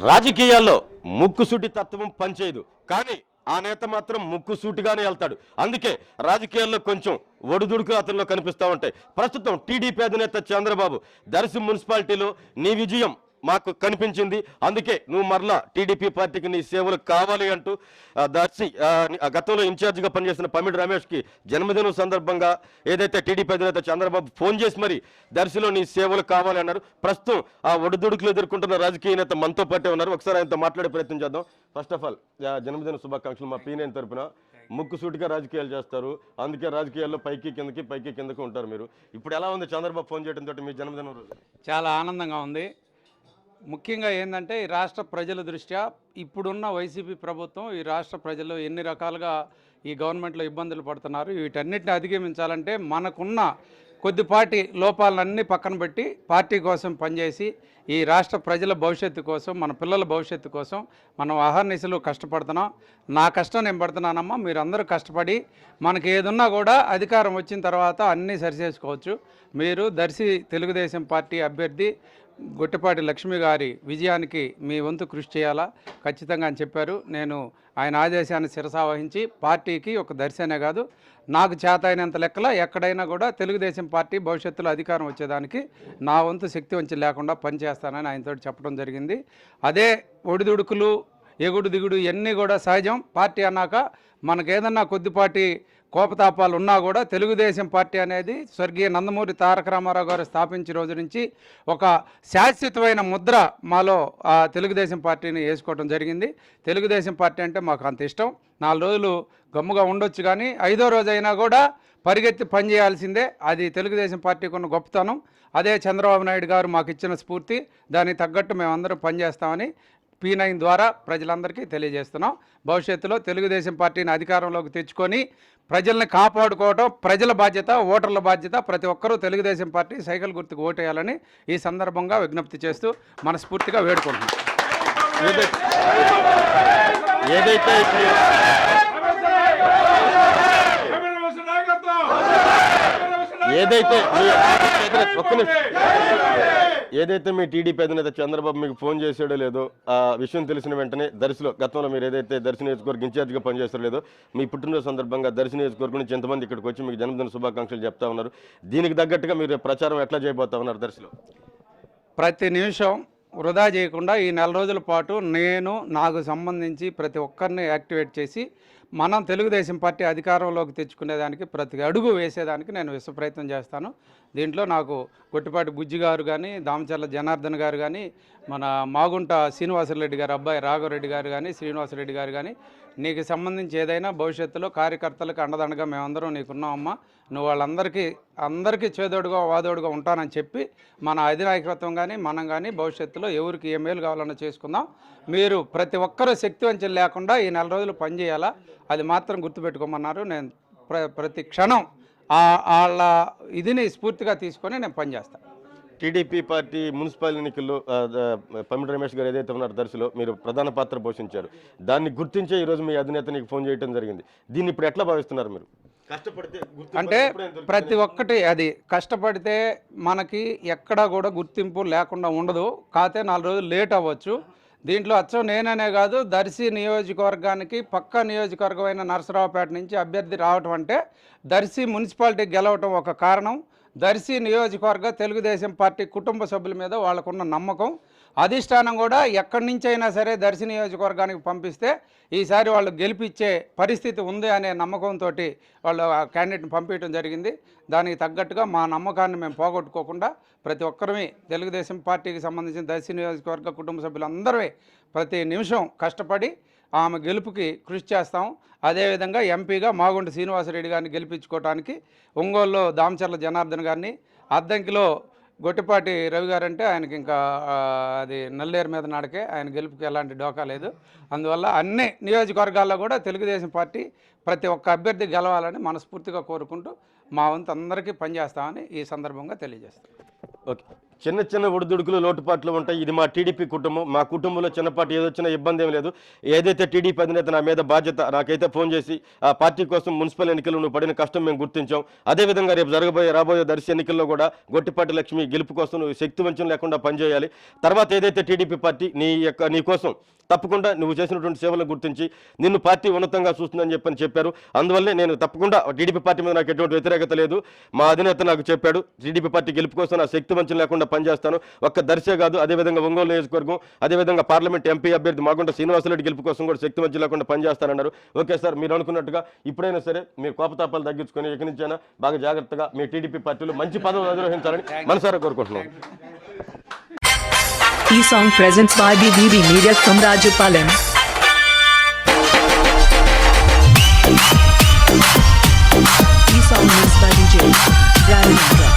రాజకీయాల్లో ముక్కుసూటి తత్వం పనిచేయదు. కానీ ఆ నేత మాత్రం ముక్కుసూటిగానే వెళ్తాడు. అందుకే రాజకీయాల్లో కొంచెం ఒడిదుడుకు అతనిలో కనిపిస్తూ ఉంటాయి. ప్రస్తుతం టీడీపీ అధినేత చంద్రబాబు దర్శి మున్సిపాలిటీలో నీ విజయం మాకు కనిపించింది. అందుకే నువ్వు మరలా టీడీపీ పార్టీకి నీ సేవలు కావాలి అంటూ దర్శి ఆ, గతంలో ఇన్ఛార్జిగా పనిచేసిన పమిడి రమేష్కి జన్మదినం సందర్భంగా ఏదైతే టీడీపీ అధినేత చంద్రబాబు ఫోన్ చేసి మరి దర్శిలో నీ సేవలు కావాలి అన్నారు. ప్రస్తుతం ఆ ఒడిదుడుకులు ఎదుర్కొంటున్న రాజకీయ నేత మనతో పాటే ఉన్నారు. ఒకసారి ఆయనతో మాట్లాడే ప్రయత్నం చేద్దాం. ఫస్ట్ ఆఫ్ ఆల్ జన్మదిన శుభాకాంక్షలు మా పీనేని తరపున. ముక్కు సూటిగా రాజకీయాలు చేస్తారు. అందుకే రాజకీయాల్లో పైకి కిందకి పైకి కిందకి ఉంటారు మీరు. ఇప్పుడు ఎలా ఉంది చంద్రబాబు ఫోన్ చేయడం తోటి మీ జన్మదినం రోజు? చాలా ఆనందంగా ఉంది. ముఖ్యంగా ఏంటంటే ఈ రాష్ట్ర ప్రజల దృష్ట్యా ఇప్పుడున్న వైసీపీ ప్రభుత్వం ఈ రాష్ట్ర ప్రజలు ఎన్ని రకాలుగా ఈ గవర్నమెంట్లో ఇబ్బందులు పడుతున్నారు వీటన్నిటిని అధిగమించాలంటే మనకున్న కొద్దిపాటి లోపాలన్నీ పక్కన పెట్టి పార్టీ కోసం పనిచేసి ఈ రాష్ట్ర ప్రజల భవిష్యత్తు కోసం మన పిల్లల భవిష్యత్తు కోసం మనం అహర్నిశలు కష్టపడుతున్నాం. నా కష్టం నేను పడుతున్నానమ్మా మీరందరూ కష్టపడి మనకి ఏదున్నా కూడా అధికారం వచ్చిన తర్వాత అన్నీ సరిచేసుకోవచ్చు. మీరు దర్శి తెలుగుదేశం పార్టీ అభ్యర్థి గుట్టపాటి లక్ష్మి గారి విజయానికి మీ వంతు కృషి చేయాలా? ఖచ్చితంగా అని చెప్పారు. నేను ఆయన ఆదేశాన్ని శిరసావహించి పార్టీకి ఒక దర్శనే కాదు నాకు చేత అయినంత లెక్కల ఎక్కడైనా కూడా తెలుగుదేశం పార్టీ భవిష్యత్తులో అధికారం వచ్చేదానికి నా వంతు శక్తి వంచి లేకుండా పనిచేస్తానని ఆయనతో చెప్పడం జరిగింది. అదే ఒడిదుడుకులు ఎగుడు దిగుడు ఇవన్నీ కూడా సహజం. పార్టీ అన్నాక మనకేదన్నా కొద్దిపాటి కోపతాపాలు ఉన్నా కూడా తెలుగుదేశం పార్టీ అనేది స్వర్గీయ నందమూరి తారక రామారావు గారు స్థాపించిన రోజు నుంచి ఒక శాశ్వతమైన ముద్ర మాలో ఆ తెలుగుదేశం పార్టీని వేసుకోవడం జరిగింది. తెలుగుదేశం పార్టీ అంటే మాకు అంత ఇష్టం. నాలుగు రోజులు గమ్ముగా ఉండొచ్చు కానీ ఐదో రోజు అయినా కూడా పరిగెత్తి పనిచేయాల్సిందే అది తెలుగుదేశం పార్టీకి ఉన్న గొప్పతనం. అదే చంద్రబాబు నాయుడు గారు మాకు ఇచ్చిన స్ఫూర్తి. దానికి తగ్గట్టు మేమందరం పనిచేస్తామని పీ నైన్ ద్వారా ప్రజలందరికీ తెలియజేస్తున్నాం భవిష్యత్తులో తెలుగుదేశం పార్టీని అధికారంలోకి తెచ్చుకొని ప్రజల్ని కాపాడుకోవడం ప్రజల బాధ్యత ఓటర్ల బాధ్యత ప్రతి ఒక్కరూ తెలుగుదేశం పార్టీ సైకిల్ గుర్తుకు ఓటేయాలని ఈ సందర్భంగా విజ్ఞప్తి చేస్తూ మనస్ఫూర్తిగా వేడుకుంటున్నాం ఏదైతే ఏదైతే ఒక్క నిమిషం. ఏదైతే మీ టీడీపీ అధినేత చంద్రబాబు మీకు ఫోన్ చేసాడో లేదో ఆ విషయం తెలిసిన వెంటనే దర్శిలో గతంలో మీరు ఏదైతే దర్శి నియోజకవర్గం ఇన్ఛార్జ్గా పనిచేస్తారో లేదో మీ పుట్టినరోజు సందర్భంగా దర్శి నియోజకవర్గం నుంచి ఎంతమంది ఇక్కడికి వచ్చి మీకు జన్మదిన శుభాకాంక్షలు చెప్తా ఉన్నారు. దీనికి తగ్గట్టుగా మీరు ప్రచారం ఎట్లా చేయబోతా ఉన్నారు దర్శిలో? ప్రతి నిమిషం వృధా చేయకుండా ఈ నెల రోజుల పాటు నేను నాకు సంబంధించి ప్రతి ఒక్కరిని యాక్టివేట్ చేసి మనం తెలుగుదేశం పార్టీ అధికారంలోకి తెచ్చుకునేదానికి ప్రతి అడుగు వేసేదానికి నేను విశ్వ ప్రయత్నం చేస్తాను. దీంట్లో నాకు గొట్టిపాటి బుజ్జి గారు కానీ దామచర్ల జనార్దన్ గారు కానీ మన మాగుంట శ్రీనివాసరెడ్డి గారు అబ్బాయి రాఘవరెడ్డి గారు కానీ శ్రీనివాసరెడ్డి గారు కానీ నీకు సంబంధించి ఏదైనా భవిష్యత్తులో కార్యకర్తలకు అండదండగా మేమందరం నీకున్నామమ్మా. నువ్వు వాళ్ళందరికీ అందరికీ చేదోడుగా వాదోడుగా ఉంటానని చెప్పి మన అధినాయకత్వం కానీ మనం కానీ భవిష్యత్తులో ఎవరికి ఏ మేలు కావాలన్నా చేసుకుందాం. మీరు ప్రతి ఒక్కరూ శక్తివంచం లేకుండా ఈ నెల రోజులు పనిచేయాలా? అది మాత్రం గుర్తుపెట్టుకోమన్నారు. నేను ప్ర ప్రతి క్షణం వాళ్ళ ఇదిని స్ఫూర్తిగా తీసుకొని నేను పనిచేస్తాను టీడీపీ పార్టీ మున్సిపల్ ఎన్నికల్లో పమిడి రమేష్ గారు ఏదైతే ఉన్నారో దర్శిలో మీరు ప్రధాన పాత్ర పోషించారు. దాన్ని గుర్తించే ఈరోజు మీ అధినేత నీకు ఫోన్ చేయడం జరిగింది. దీన్ని ఇప్పుడు ఎట్లా భావిస్తున్నారు మీరు? కష్టపడితే అంటే. ప్రతి ఒక్కటి అది. కష్టపడితే మనకి ఎక్కడా కూడా గుర్తింపు లేకుండా ఉండదు. కాతే నాలుగు రోజులు లేట్ అవ్వచ్చు. దీంట్లో అచ్చం నేననే కాదు దర్శి నియోజకవర్గానికి పక్క నియోజకవర్గమైన నరసరావుపేట నుంచి అభ్యర్థి రావటం అంటే దర్శి మున్సిపాలిటీ గెలవటం ఒక కారణం. దర్శి నియోజకవర్గ తెలుగుదేశం పార్టీ కుటుంబ సభ్యుల మీద వాళ్ళకున్న నమ్మకం. అధిష్టానం కూడా ఎక్కడి నుంచి అయినా సరే దర్శి నియోజకవర్గానికి పంపిస్తే ఈసారి వాళ్ళు గెలిపించే పరిస్థితి ఉంది అనే నమ్మకంతో వాళ్ళు ఆ క్యాండిడేట్ని పంపించడం జరిగింది. దానికి తగ్గట్టుగా మా నమ్మకాన్ని మేము పోగొట్టుకోకుండా ప్రతి ఒక్కరమే తెలుగుదేశం పార్టీకి సంబంధించిన దర్శి నియోజకవర్గ కుటుంబ సభ్యులందరమే ప్రతి నిమిషం కష్టపడి ఆమె గెలుపుకి కృషి చేస్తాం. అదేవిధంగా ఎంపీగా మాగుంట శ్రీనివాసరెడ్డి గారిని గెలిపించుకోవడానికి ఒంగోలులో దామచర్ల జనార్దన్ గారిని అద్దంకిలో గొట్టిపాటి రవి గారు అంటే ఆయనకి ఇంకా అది నల్లేరు మీద నాడకే ఆయన గెలుపుకి ఎలాంటి డోకా లేదు. అందువల్ల అన్ని నియోజకవర్గాల్లో కూడా తెలుగుదేశం పార్టీ ప్రతి ఒక్క అభ్యర్థి గెలవాలని మనస్ఫూర్తిగా కోరుకుంటూ మా వంతు అందరికీ పనిచేస్తామని ఈ సందర్భంగా తెలియజేస్తాం. ఓకే. చిన్న చిన్న ఒడిదుడుకులు లోటుపాట్లు ఉంటాయి. ఇది మా టీడీపీ కుటుంబం. మా కుటుంబంలో చిన్నపాటి ఏదొచ్చినా ఇబ్బంది ఏం లేదు. ఏదైతే టీడీపీ అధినేత నా మీద బాధ్యత నాకైతే ఫోన్ చేసి ఆ పార్టీ కోసం మున్సిపల్ ఎన్నికలు నువ్వు పడిన కష్టం మేము గుర్తించాం. అదేవిధంగా రేపు జరగబోయే రాబోయే దర్శి ఎన్నికల్లో కూడా గొట్టిపాటి లక్ష్మి గెలుపు కోసం నువ్వు శక్తి వంచం లేకుండా పనిచేయాలి. తర్వాత ఏదైతే టీడీపీ పార్టీ నీ యొక్క నీ కోసం తప్పకుండా నువ్వు చేసినటువంటి సేవలను గుర్తించి నిన్ను పార్టీ ఉన్నతంగా చూస్తుందని చెప్పని చెప్పారు. అందువల్లే నేను తప్పకుండా టీడీపీ పార్టీ మీద నాకు ఎటువంటి వ్యతిరేకత లేదు. మా అధినేత నాకు చెప్పాడు టీడీపీ పార్టీ గెలుపు కోసం నా శక్తి వంచం లేకుండా పనిచేస్తాను ఒక్క దర్శే కాదు అదేవిధంగా ఒంగోలు నియోజకవర్గం అదేవిధంగా పార్లమెంట్ ఎంపీ అభ్యర్థి మాగుంట శ్రీనివాసరెడ్డి గెలుపు కోసం కూడా శక్తి మధ్య లేకుండా పనిచేస్తానన్నారు ఓకే సార్ మీరు అనుకున్నట్టుగా ఇప్పుడైనా సరే మీరు కోపతాపాలు తగ్గించుకొని ఇక నుంచైనా బాగా జాగ్రత్తగా మీ టీడీపీ పార్టీలో మంచి పదవులు నిర్వహించాలని మనసారా కోరుకుంటున్నాం. ఈ song presents by BBB Media from Rajupalam. E song mixed by DJ Ranindra.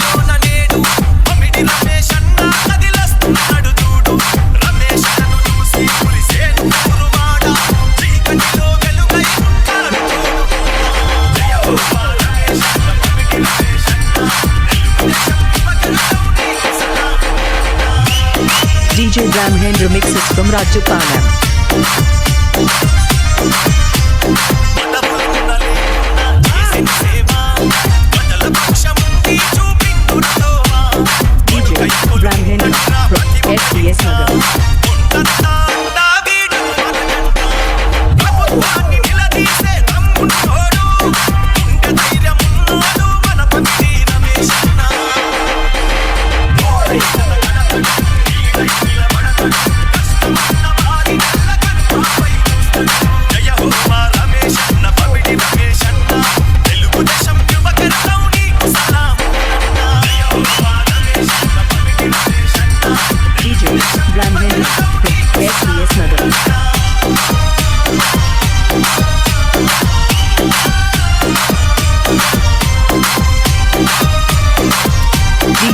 దరిశిలోన నేడు మమిడి రమేష్ అన్న కదిలస్తున్నాడు చూడు రమేష్ అన్నను చూసి పులిసేను చీకటిలో వెలుగై ఉంటాడు చూడు. జయ రమేష్ రమేష్ అన్న DJ Ramhendra mixes from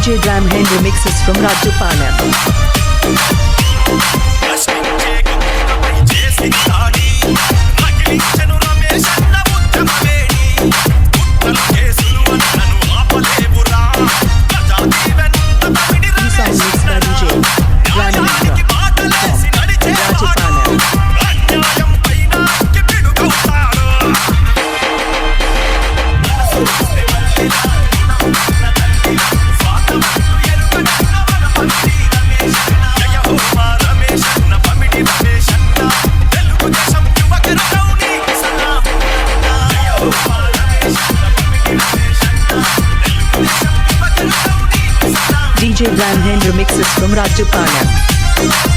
DJ Dram Ramhendra remixes from Rajupalam. ప్రశ్నించే Mixes from Rajputana.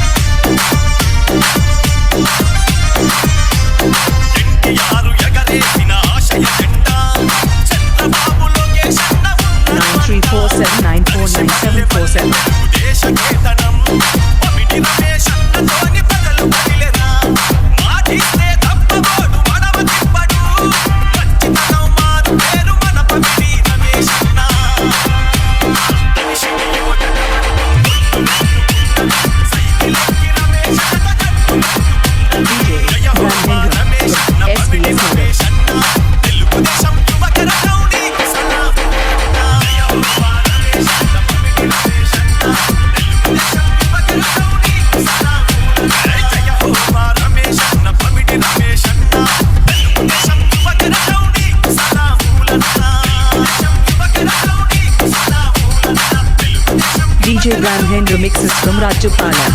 Telugu Desam DJ Ramhendra mixes from Rajupalam.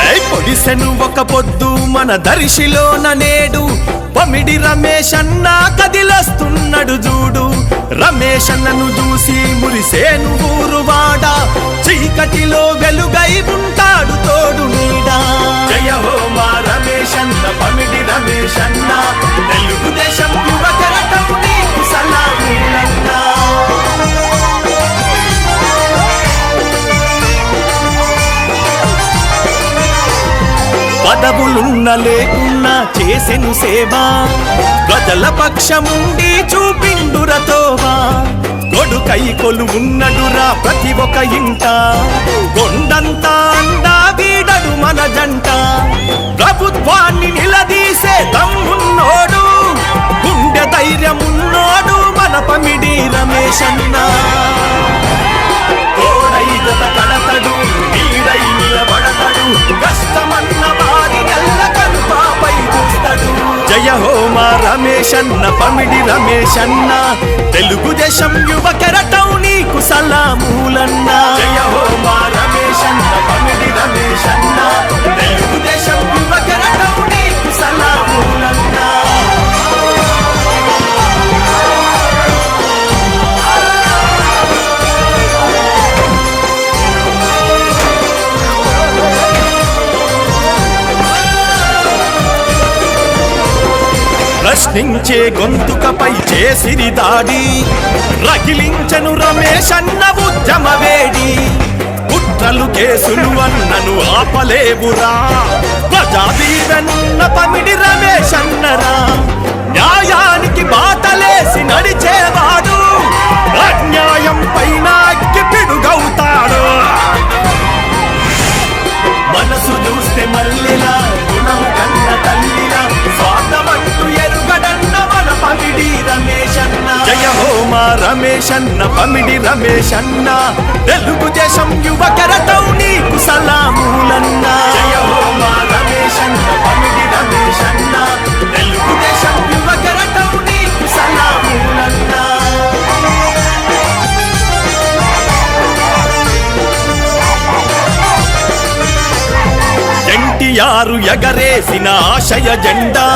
ఏయ్ పొడిసెను ఒక పొద్దు మన దరిశిలోన నేడు పమిడి రమేష్ అన్న కదిలస్తున్నాడు చూడు. రమేష్ అన్నను చూసి మురిసేను ఊరువాడ చీకటిలో వెలుగై ఉంటా పదవులున్న లేకున్నా చేసెను సేవా. ప్రజల పక్షముండి చూపిండురతోవా కొడుకై కొలు ఉన్నడురా ప్రతి ఒక్క ఇంట. కొండంతా అండా వీడడు మన జంట. ప్రభుత్వాన్ని నిలదీసే తమ్మున్నోడు గుండె ధైర్యమున్నోడు మన పమిడి రమేష్ అన్నా. జయ హో మా రమేష్ అన్న పమిడి రమేష్ అన్న తెలుగుదేశం యువ కెరటం నీకు సలామూలన్న. జయ హో మా రమేష్ అన్న పమిడి రమేష్ అన్న ప్రశ్నించే గొంతుకపై చేసిరి దాడి. రగిలించను రమేష్ అన్న ఉద్యమ వేడి. కుట్రలు కేసులు అన్నను ఆపలేవురా. ప్రజాదీవెన్న పమిడి రమేష్ అన్నరా. న్యాయానికి బాటలేసి నడిచేవాడు. అన్యాయం పైన పిడుగవుతాడు. మనసు చూస్తే మల్లిలా జయ హో రమేష్ అన్న పమిడి రమేష్ అన్న. తెలుగుదేశం దేశం నీకు సలాములన్న. జయ హో రమేష్ అన్న పమిడి రమేష్ అన్న. నీకు సలాములన్న. ఎన్టీఆర్ ఎగరేసిన ఆశయ జెండా.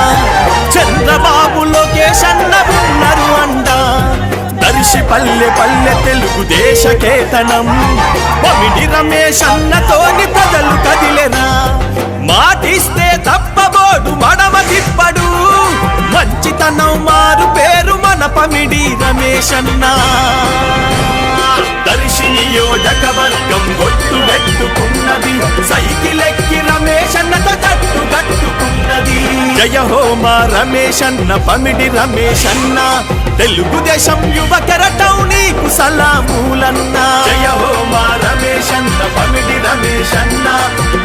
చంద్రబాబు లోకేష్ అన్న ఉన్నారు అండ. దర్శి పల్లె పల్లె తెలుగు దేశ కేతనం పమిడి రమేష్ అన్నతోని ప్రజలు కదిలెనా? మాటిస్తే తప్పబోడు మడమ తిప్పడు. మంచితనం మారు పేరు మన పమిడి రమేష్ అన్నా. దర్శిని నియోజకవర్గం ఒట్టు పెట్టుకున్నది. సైకిల్ ఎక్కి రమేష్ అన్నతో గట్టు గట్టుకున్నది జయ హోమ రమేష్ అన్న పమిడి రమేష్ అన్న తెలుగుదేశం యువకరటం నీకు సలాములన్నా. జయ హోమ రమేష్ అన్న పమిడి రమేష్ అన్న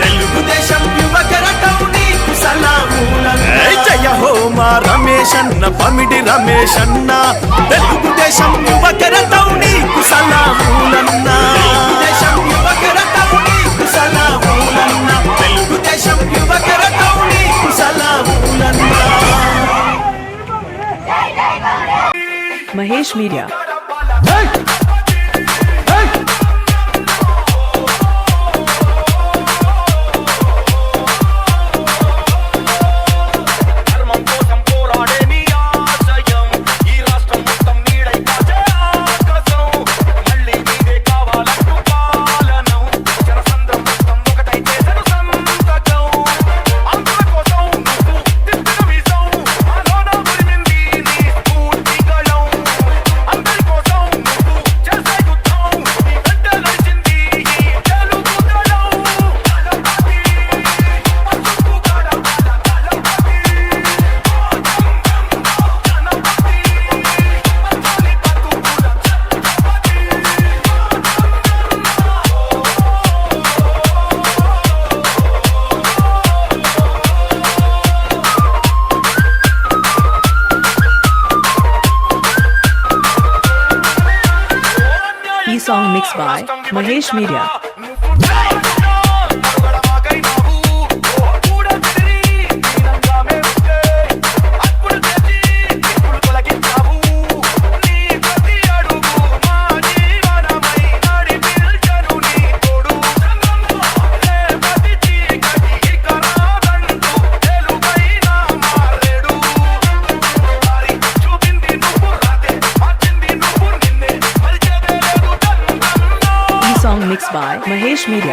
తెలుగుదేశం యువకరటం నీకు సలాములన్నా. జయ హోమ రమేష్ అన్న పమిడి రమేష్ అన్న తెలుగుదేశం యువకరటం Media, Media. Media.